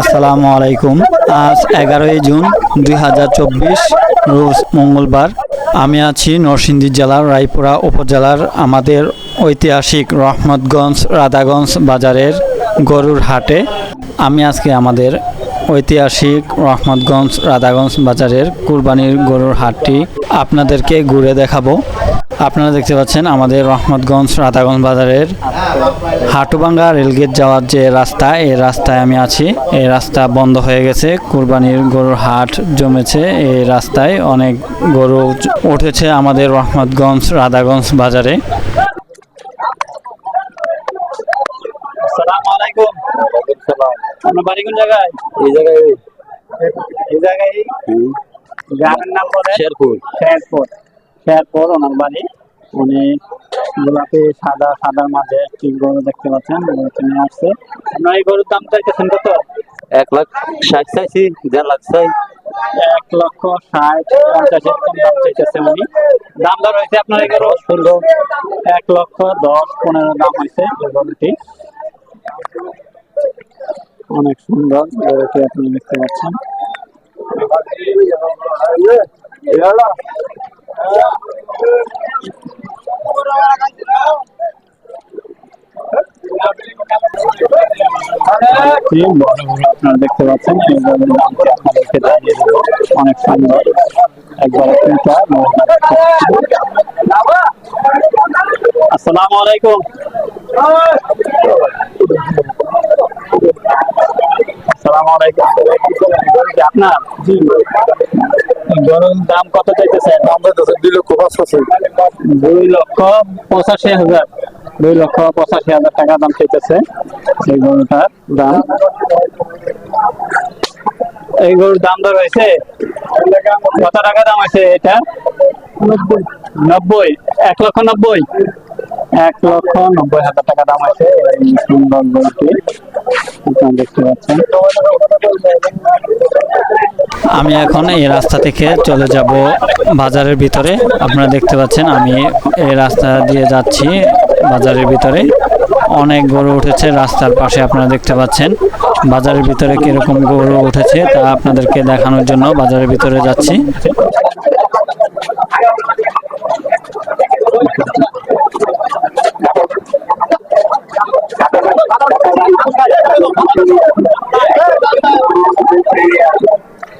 আসসালামু আলাইকুম। আজ এগারোই জুন দুই হাজার চব্বিশ, রোজ মঙ্গলবার। আমি আছি নরসিংদী জেলার রায়পুরা উপজেলার আমাদের ঐতিহাসিক রহমতগঞ্জ, রাধাগঞ্জ বাজারের গরুর হাটে। আমি আজকে আমাদের ঐতিহাসিক রহমতগঞ্জ, রাধাগঞ্জ বাজারের কুরবানির গরুর হাটটি আপনাদেরকে ঘুরে দেখাবো। আপনারা দেখতে পাচ্ছেন আমাদের রহমতগঞ্জ, রাধাগঞ্জ বাজারের হাটুবাঙ্গা রেলগেট যাওয়ার যে রাস্তা এই রাস্তায় আমি আছি। এই রাস্তা বন্ধ হয়ে গেছে কুরবানির গরুর হাট জমেছে। এই রাস্তায় অনেক গরু উঠেছে আমাদের রহমতগঞ্জ রাধাগঞ্জ বাজারে। আসসালামু আলাইকুম। আপনার বাড়ি কোন জায়গায়? এই জায়গায় এই। জায়গায় গ্রামের নাম বলে শেরপুর। শেরপুর। শেরপুর ওনার বাড়ি। উনি গোলাপি সাদা সাদার মাঝে একটি গরু দেখতে পাচ্ছেন গরুটি নিয়ে আসছে। আপনার এই গরুর দাম চাইতেছেন কত? এক লাখ ষাট চাইছি দেড় লাখ চাই। এক লক্ষ ষাট পঞ্চাশ এরকম দাম চাইতেছে উনি। দাম দর হয়েছে আপনার এই গরু ষোলো এক লক্ষ দশ পনেরো দাম হয়েছে এই গরুটি। অনেক সুন্দর গরুটি আপনি দেখতে পাচ্ছেন। বড় গরু আপনারা দেখতে পাচ্ছেন এই গরুর দামটি আপনাদেরকে জানিয়ে দেবো। অনেক সুন্দর একবার তিনটা আসসালামু আলাইকুম। আসসালামু আলাইকুম। আপনার? গরুর দাম কত চাইতেছেন? দুই লক্ষ দুই লক্ষ পঁচাশি হাজার। দুই লক্ষ পঁচাশি হাজার টাকা দাম চাইতেছে এই গরুটার দাম। এই গরুর দাম দর হয়েছে, কত টাকা দাম হয়েছে এটা? নব্বই। এক লক্ষ নব্বই? এক লক্ষ নব্বই হাজার টাকা দাম আছে সুন্দর গরুটি। দেখতে পাচ্ছেন। আমি এখন এই রাস্তা থেকে চলে যাব বাজারের ভিতরে। আপনারা দেখতে পাচ্ছেন, আমি এই রাস্তা দিয়ে যাচ্ছি। বাজারের ভিতরে অনেক গরু উঠেছে, রাস্তার পাশে আপনারা দেখতে পাচ্ছেন। বাজারের ভিতরে কীরকম গরু উঠেছে তা আপনাদেরকে দেখানোর জন্য বাজারের ভিতরে যাচ্ছি।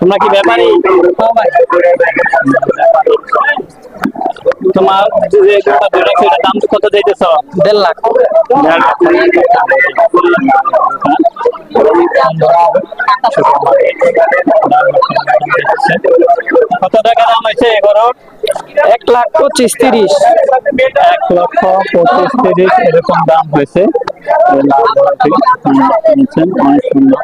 তোমরা কি ব্যাপারী? তোমার যে দাম কত দিতেছ দেড় লাখ। কত টাকা দাম হয়েছে এক লাখ পঁচিশ তিরিশ। এক লক্ষ পঁচিশ তিরিশ এরকম দাম হয়েছে। অনেক সুন্দর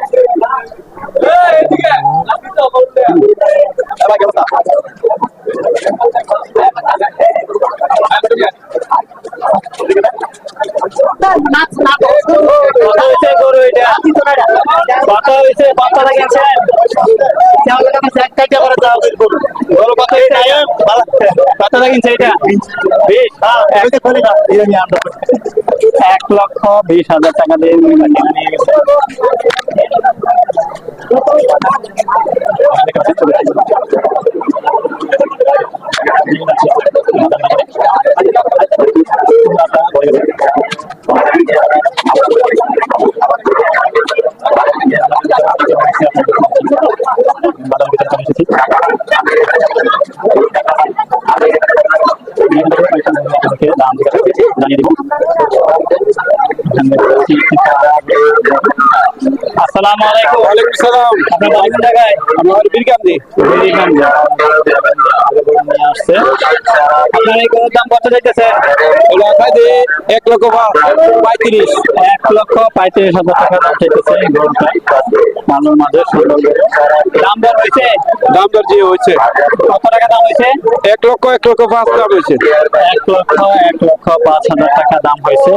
এক লক্ষ বিশ হাজার টাকা দিয়ে নিয়ে গেছে আসসালামু আলাইকুম। ওয়ালাইকুম সালাম। আপনার বাড়ি কোন জায়গায়? আমার বীরকান্দি বেরিগঞ্জ নিয়ে আসছে আপনার এই গরুর দাম কত যাইতেছে এক লক্ষ পঁয়ত্রিশ। এক লক্ষ পঁয়ত্রিশ হাজার টাকা দাম চাইতেছে গরুটা মানুষ মাঝে সুন্দর দাম দর হয়েছে? দাম দর যে হয়েছে। কত টাকা দাম হয়েছে? এক লক্ষ এক লক্ষ পাঁচ দাম হয়েছে। এক লক্ষ এক লক্ষ পাঁচ হাজার টাকা দাম হয়েছে।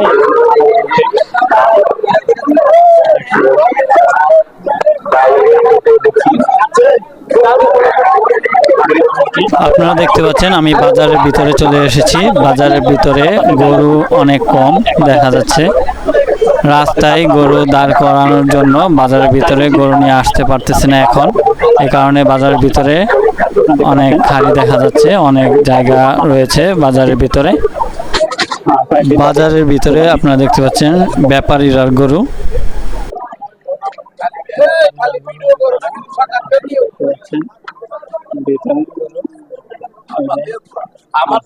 আপনারা দেখতে পাচ্ছেন আমি বাজারের ভিতরে চলে এসেছি। বাজারের ভিতরে গরু অনেক কম দেখা যাচ্ছে। রাস্তায় গরু দাঁড় করানোর জন্য বাজারের ভিতরে গরু নিয়ে আসতে পারতেছে না এখন। এই কারণে বাজারের ভিতরে অনেক খালি দেখা যাচ্ছে, অনেক জায়গা রয়েছে বাজারের ভিতরে। বাজারের ভিতরে আপনারা দেখতে পাচ্ছেন ব্যাপারীরা গরু। আমার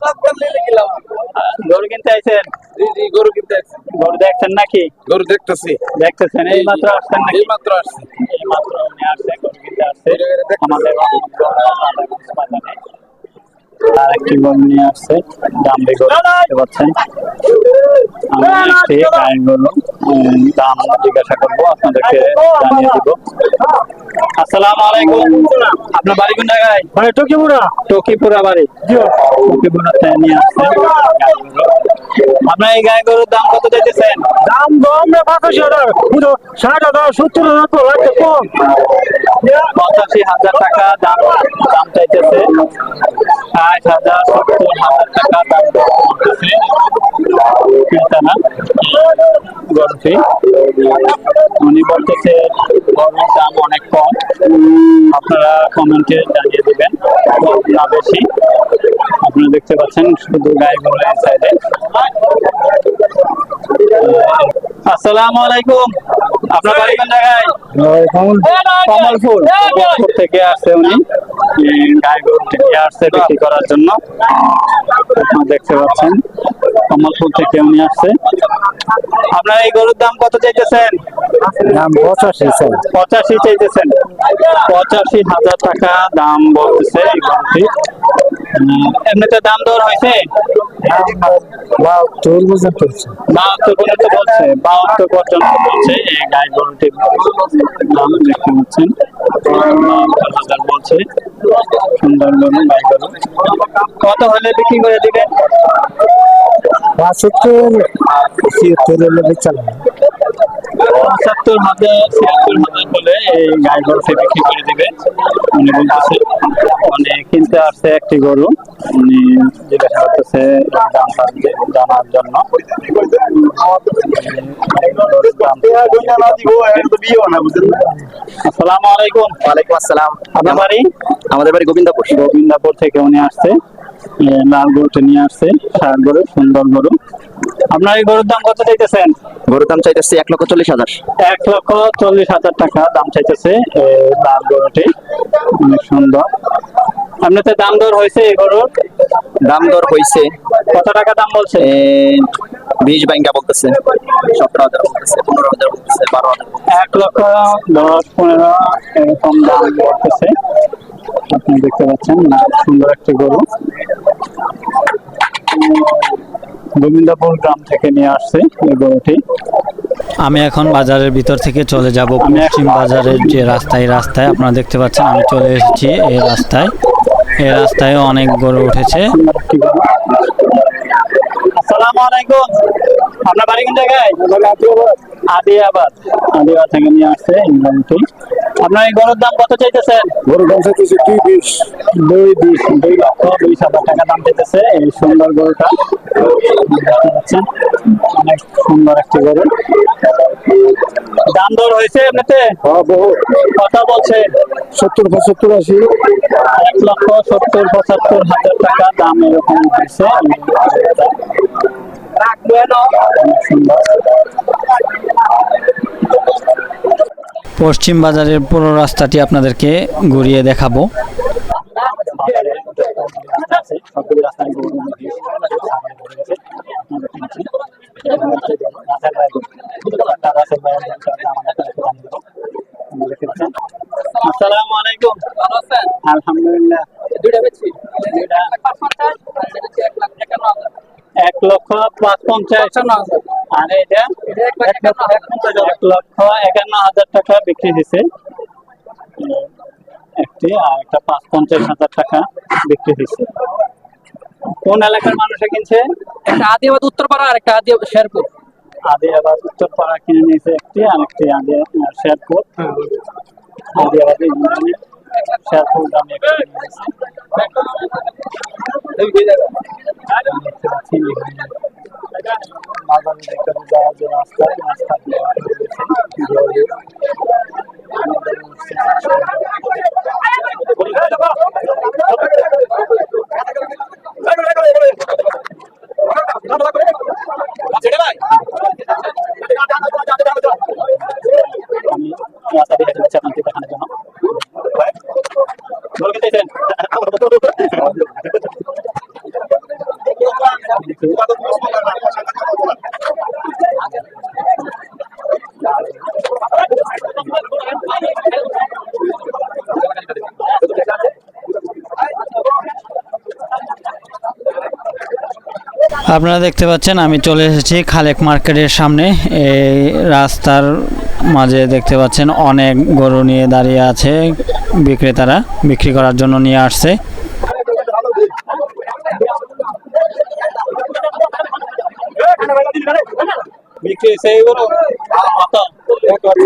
গরু কিনতে আইছেন? জি জি গরু কিনতে গরু দেখছেন নাকি? গরু দেখতেছি। দেখতেছেন এই মাত্র আসছেন নাকি? এই মাত্র আসছি। এই মাত্র উনি আসছে গরু কিনতে আসছে। আমাদের আর একটি গরু নিয়ে আসছে দাম দিয়ে দেখতে পাচ্ছেন আমি একটি গায়ের গরু। দাম জিজ্ঞাসা করব আপনাদেরকে জানিয়ে দিব। আসসালামু আলাইকুম। আপনার বাড়ি কোন জায়গায়? টকিপুরা। টকিপুরা বাড়ি। টকিপুরাতে নিয়ে আসছে। আপনার এই গায়ে গরুর দাম কত চাইতেছেন? দাম কম না পঁচাশি হাজার। পুরো ষাট হাজার সত্তর হাজার তো লাগছে কম। পঁচাশি হাজার টাকা দাম দাম চাইতেছে। ষাট হাজার সত্তর হাজার টাকা দাম বলতেছে ক্রেতা না? গরুটি। উনি বলতেছে গরুর দাম অনেক কম। আপনারা কমেন্টে জানিয়ে না বেশি আপনারা দেখতে পাচ্ছেন শুধু গায়ে গরু সাইডে আসসালামু আলাইকুম। আপনার বাড়ি কোন জায়গায় কমলপুর কমলপুর থেকে আসছে উনি। এই গায়ে গরু থেকে আসছে বিক্রি করার জন্য। আপনারা দেখতে পাচ্ছেন কমলপুর থেকে উনি আসছে। আপনার এই গরুর দাম কত চাইতেছেন? দাম পঁচাশি পঁচাশি চাইতেছেন। পঁচাশি হাজার টাকা দাম বলতেছে এই গরুটি এমনিতে দাম দর হয়েছে? বাহাত্তর পর্যন্ত বলছে বাহাত্তর পর্যন্ত বলছে এই গাই গরুটির দাম দেখতে পাচ্ছেন। বাহাত্তর হাজার বলছে। সুন্দর গরু গাই গরু কত হলে বিক্রি করে দিবেন? বাষট্টির ছিয়াত্তর হলে বেচালাম পঁচাত্তর হাজার ছিয়াত্তর হাজার এই গাই গরুটি বিক্রি করে দিবে। উনি বলতেছে উনি কিনতে আসছে একটি গরু। উনি জিজ্ঞাসা করতেছে জানার জন্য? আসসালামু আলাইকুম। ওয়ালাইকুম আসসালাম। আপনার বাড়ি? আমাদের বাড়ি গোবিন্দপুর। গোবিন্দাপুর থেকে উনি আসছে। লাল গরুটা নিয়ে আসছে ষাট গরু সুন্দর গরু। আপনার এই গরুর দাম কত চাইতেছেন? গরুর দাম চাইতেছি এক লক্ষ চল্লিশ হাজার। এক লক্ষ চল্লিশ হাজার টাকা দাম চাইতেছে লাল গরুটি। অনেক সুন্দর। এমনিতে দাম দর হয়েছে এই গরুর? দাম দর হয়েছে। কত টাকা দাম বলছে? বিশ ব্যাংকা বলতেছে। সতেরো হাজার বলতেছে পনেরো হাজার বলতেছে বারো হাজার এক লক্ষ দশ পনেরো এরকম দাম বলতেছে। আপনি দেখতে পাচ্ছেন না সুন্দর একটি গরু। গোবিন্দাপুর গ্রাম থেকে নিয়ে আসছে এই গরুটি। আমি এখন বাজারের ভিতর থেকে চলে যাব পশ্চিম বাজারের যে রাস্তায় রাস্তায় আপনারা দেখতে পাচ্ছেন আমি চলে এসেছি এই রাস্তায়। এই রাস্তায় অনেক গরু উঠেছে। আসসালামু আলাইকুম। আপনার বাড়ি কোন জায়গায়? আদিয়াবাদ। আদিয়াবাদ থেকে নিয়ে আসছে এই গরুটি। আপনার এই গরুর দাম কত চাইতেছেন? গরুর দাম চাইতেছি দুই বিশ। দুই বিশ দুই লক্ষ বিশ হাজার টাকা দাম পেতেছে এই সুন্দর গরুটা। অনেক সুন্দর একটি গরু। দাম দর হয়েছে এমনিতে? হ্যাঁ কথা বলছে? সত্তর পঁচাত্তর আশি। এক লক্ষ সত্তর পঁচাত্তর হাজার টাকা দাম এরকম হয়েছে সুন্দর। পশ্চিম বাজারের পুরো রাস্তাটি আপনাদেরকে ঘুরিয়ে দেখাবো। আসসালামু আলাইকুম। আলহামদুলিল্লাহ। এক লক্ষ পাঁচ পঞ্চাশ আর এটা? এক লক্ষ একান্ন হাজার টাকা বিক্রি হয়েছে। একটি আর একটা পাঁচ পঞ্চাশ হাজার টাকা বিক্রি হয়েছে। কোন এলাকার মানুষে কিনছে? একটা আদিবাদ উত্তরপাড়া আর একটা আদিবাদ শেরপুর। আদি আবার উত্তরপাড়া কিনে নিয়েছে একটি আর একটি আদি শেরপুর। আদি আবার শেরপুর দামে একটি নিয়েছে। নাগামী বিজ্ঞানী যাওয়ার যে রাস্তা রাস্তা রাস্তা দিয়ে যাচ্ছে আপনাকে দেখানোর জন্য আমার আপনারা দেখতে পাচ্ছেন আমি চলে এসেছি খালেক মার্কেটের সামনে। এই রাস্তার মাঝে দেখতে পাচ্ছেন অনেক গরু নিয়ে দাঁড়িয়ে আছে বিক্রেতারা বিক্রি করার জন্য নিয়ে আসছে। বিক্রি টাকা বিক্রি হয়েছে এই গরু। নিচে আসতে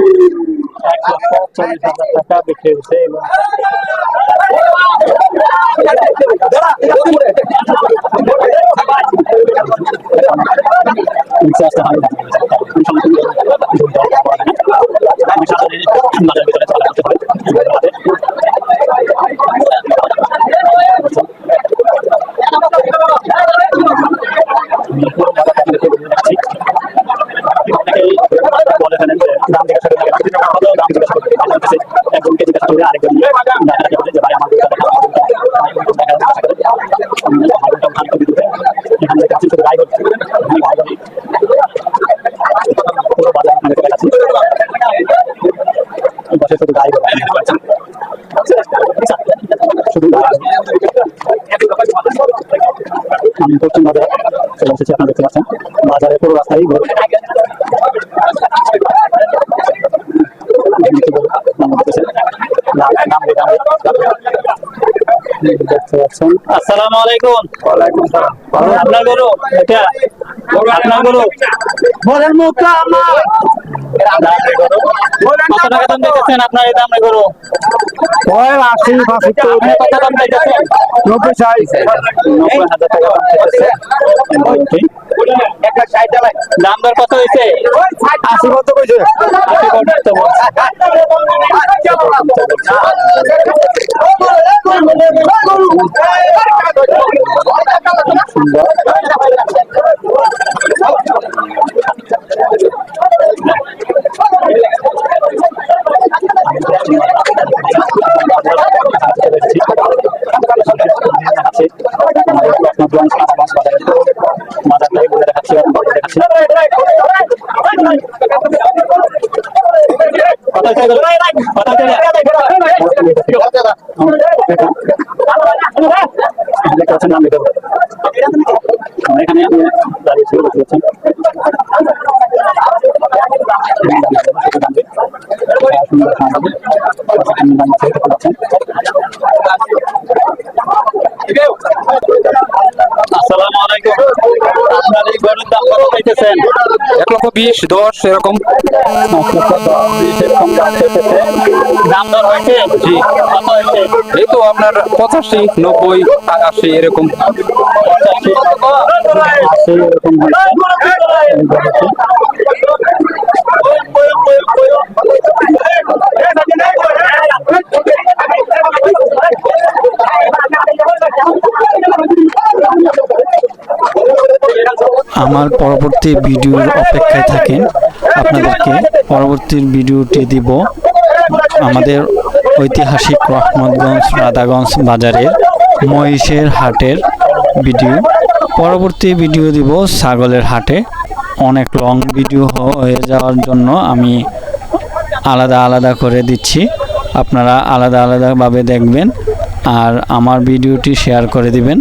হবে। আমি সমস্ত গরু গরু দর করা যায় না। আমি সামনে বাজারের ভিতরে চলা করতে। অনেকেই বলে ফেলেন দাম জিজ্ঞাসা করে দাম জিজ্ঞাসা করে একজনকে জিজ্ঞাসা করলে আরেকজন দেখাতে বলে যে ভাই আমার দুধটা দেখাও, আমার দুধটা দেখাও। আমি দুধটা দেখার চেষ্টা করি। আমি আমার দুধটা ভালো করে দিতে। এখান থেকে কাছে শুধু গাই করছি। আমি গাই করি। শুধু শুধু আমি পশ্চিম বাজার চলে এসেছি আপনারা দেখতে পাচ্ছেন বাজারে পুরো রাস্তায় ঘুরে আসসালামু আলাইকুম। ওয়ালাইকুম সালাম। আপনার গরু এটা? বলেন মুখটা আমার। কত টাকা দাম দিতেছেন? আপনার এই দামে গরু? ওই আশি বাষট্টি। কত দাম দিতেছেন? নব্বই ষাট। নব্বই হাজার টাকা দাম দিতেছে দাম। দর কত হয়েছে? আশি কত কইছে। আশি পর্যন্ত বলছে। এখানে দাঁড়িয়ে ছিল দেখতে। আসসালামু আলাইকুম আপনার এই পাইতেছেন এক লক্ষ বিশ দশ এরকম। জি। এই তো আপনার পঁচাশি নব্বই আশি এরকম। আশি এরকম আমার পরবর্তী ভিডিওর অপেক্ষায় থাকেন। আপনাদেরকে পরবর্তী ভিডিওটি দিব আমাদের ঐতিহাসিক রহমতগঞ্জ, রাধাগঞ্জ বাজারের মহিষের হাটের ভিডিও। পরবর্তী ভিডিও দিব ছাগলের হাটে। অনেক লং ভিডিও হয়ে যাওয়ার জন্য আমি আলাদা আলাদা করে দিচ্ছি। আপনারা আলাদা আলাদাভাবে দেখবেন আর আমার ভিডিওটি শেয়ার করে দিবেন।